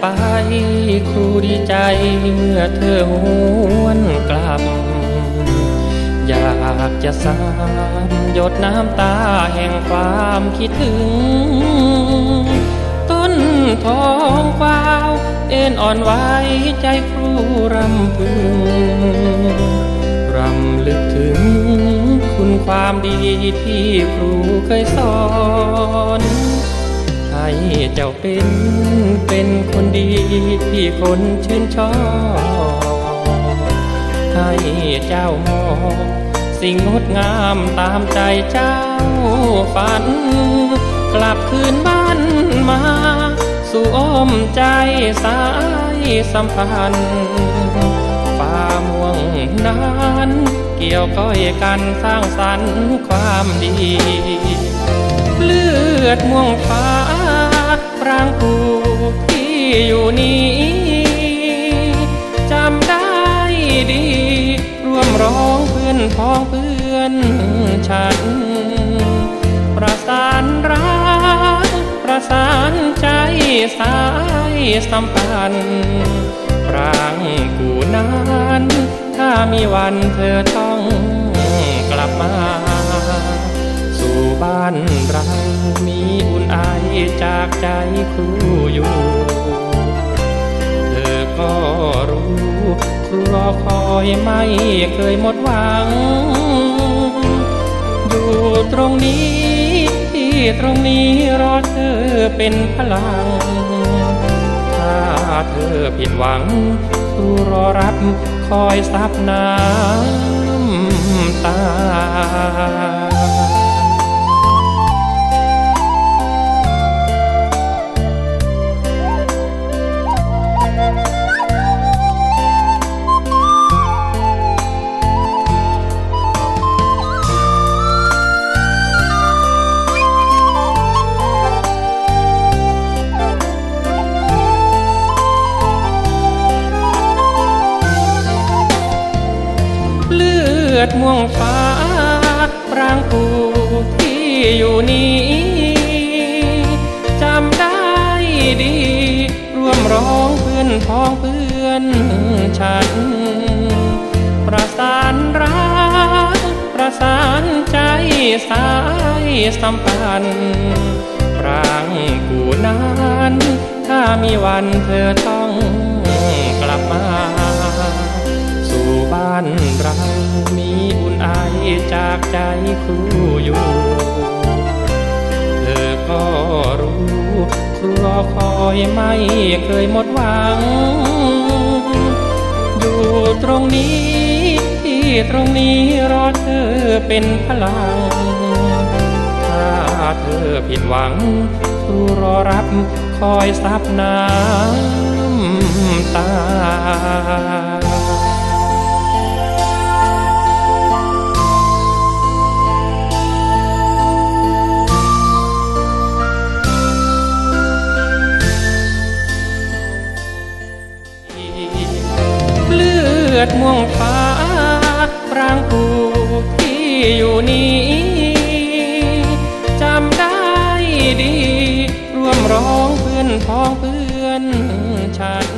ไป ครูดีใจเมื่อเธอหวนกลับ อยากจะสามหยดน้ำตาแห่งความคิดถึง ต้นทองกวาว เอ็นอ่อนไหวใจครูรำพึง รำลึกถึงคุณความดีที่ครูเคยสอน ให้เจ้าเป็นเป็นคนดีที่คนชื่นชอบให้เจ้ามองสิ่งงดงามตามใจเจ้าฝัน กลับคืนบ้านมา สู่อ้อมใจสายสัมพันธ์ฟ้าม่วงนั้นเกี่ยวก้อยกันสร้างสรรค์ความดี เลือดม่วงฟ้า รางผูที่อยู่นี้จำได้ดี ร่วมร้องเพื่อนพ้องเพื่อนฉัน ประสานรักประสานใจสายสัมพันธ์ปรางกูนั้น ถ้ามีวันเธอต้องกลับมา บ้านเรามีอุ่นไอจากใจครูอยู่ เธอก็รู้ ครูรอคอยไม่เคยหมดหวัง อยู่ตรงนี้ที่ตรงนี้รอเธอเป็นพลัง ถ้าเธอผิดหวัง ครูรอรับคอยซับน้ำตา อดม่วงฟ้าปรางผูที่อยู่นี้จำได้ดี ร่วมร้องเพื่อนพ้องเพื่อนฉัน ประสานรักประสานใจสายสัมพันธ์ปรางกูนั้น ถ้ามีวันเธอต้อง จากใจครูอยู่ เธอก็รู้ ครูรอคอยไม่เคยหมดหวัง อยู่ตรงนี้ที่ตรงนี้รอเธอเป็นพลัง ถ้าเธอผิดหวัง ครูรอรับคอยซับน้ำตา ฟ้าปรางผูที่อยู่นี้จำได้ดี ร่วมร้องเพื่อนพ้องเพื่อนชาติ